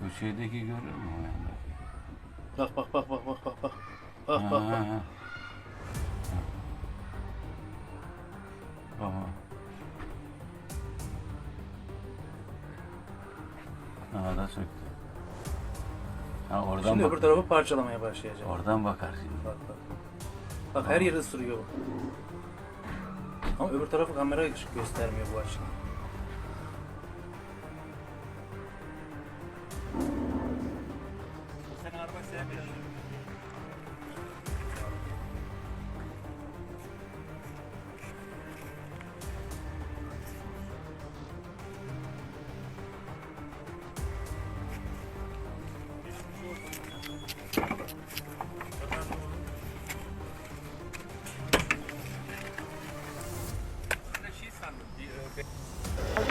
Bu şeydeki görür mü o yandaki? Bak bak bak bak bak bak bak. Bak Ha, bak ha, bak. ha. Baba. Aha da söktü. Ha oradan Şimdi bak. öbür tarafı parçalamaya başlayacak. Oradan bakar şimdi. Bak bak. Bak her yeri ısırıyor bak. Ama öbür tarafı kamera göstermiyor bu açıdan. gelebilir. Şey okay.